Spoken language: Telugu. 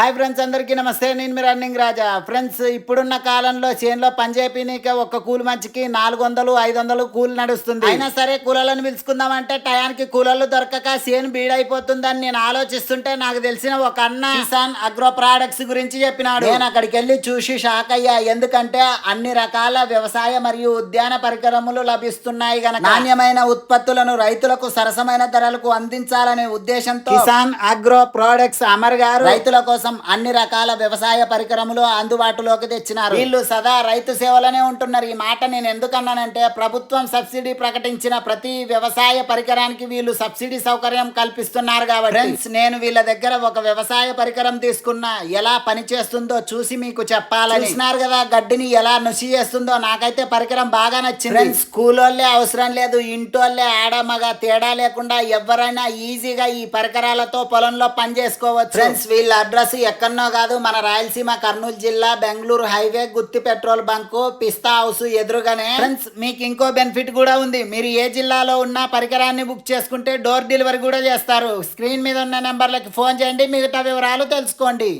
హాయ్ ఫ్రెండ్స్ అందరికీ నమస్తే. నేను మీ రన్నింగ్ రాజా. ఫ్రెండ్స్ ఇప్పుడున్న కాలంలో చేనులో పనిచేయనీక ఒక్క కూలి మంచికి నాలుగు వందలు ఐదు వందలు కూలి నడుస్తుంది. అయినా సరే కూలీలను పిలుచుకుందామంటే టయానికి కూలీలు దొరకక చేను బీడైపోతుందని నేను ఆలోచిస్తుంటే నాకు తెలిసిన ఒక అన్న కిసాన్ అగ్రో ప్రాడక్ట్స్ గురించి చెప్పినాడు. నేను అక్కడికి వెళ్ళి చూసి షాక్ అయ్యా. ఎందుకంటే అన్ని రకాల వ్యవసాయ మరియు ఉద్యాన పరికరములు లభిస్తున్నాయి గనక. నాణ్యమైన ఉత్పత్తులను రైతులకు సరసమైన ధరలకు అందించాలనే ఉద్దేశంతో కిసాన్ అగ్రో ప్రొడక్ట్స్ అమర్ గారు రైతుల కోసం అన్ని రకాల వ్యవసాయ పరికరములు అందుబాటులోకి తెచ్చినారు. వీళ్ళు సదా రైతు సేవలోనే ఉంటున్నారు. ఈ మాట నేను ఎందుకన్నానంటే ప్రభుత్వం సబ్సిడీ ప్రకటించిన ప్రతి వ్యవసాయ పరికరానికి వీళ్ళు సబ్సిడీ సౌకర్యం కల్పిస్తున్నారు కాబట్టి. ఫ్రెండ్స్ నేను వీళ్ళ దగ్గర ఒక వ్యవసాయ పరికరం తీసుకున్నా ఎలా పని చేస్తుందో చూసి మీకు చెప్పాలని. చూసినారు కదా గడ్డిని ఎలా నుసి చేస్తుందో నాకైతే పరికరం బాగా నచ్చింది. ఫ్రెండ్స్ స్కూలోళ్ళే అవసరం లేదు ఇంటోళ్ళే ఆడ మగ తేడా లేకుండా ఎవరైనా ఈజీగా ఈ పరికరాలతో పొలంలో పని చేసుకోవచ్చు. ఫ్రెండ్స్ వీళ్ళ అడ్రస్ ఎక్కడనో కాదు మన రాయలసీమ కర్నూలు జిల్లా Bengaluru highway Gooty petrol bunk Pista house ఎదురుగానే. ఫ్రెండ్స్ మీకు ఇంకో బెనిఫిట్ కూడా ఉంది. మీరు ఏ జిల్లాలో ఉన్న పరికరాన్ని బుక్ చేసుకుంటే డోర్ డెలివరీ కూడా చేస్తారు. స్క్రీన్ మీద ఉన్న నెంబర్లకి ఫోన్ చేయండి. మిగతా వివరాలు తెలుసుకోండి.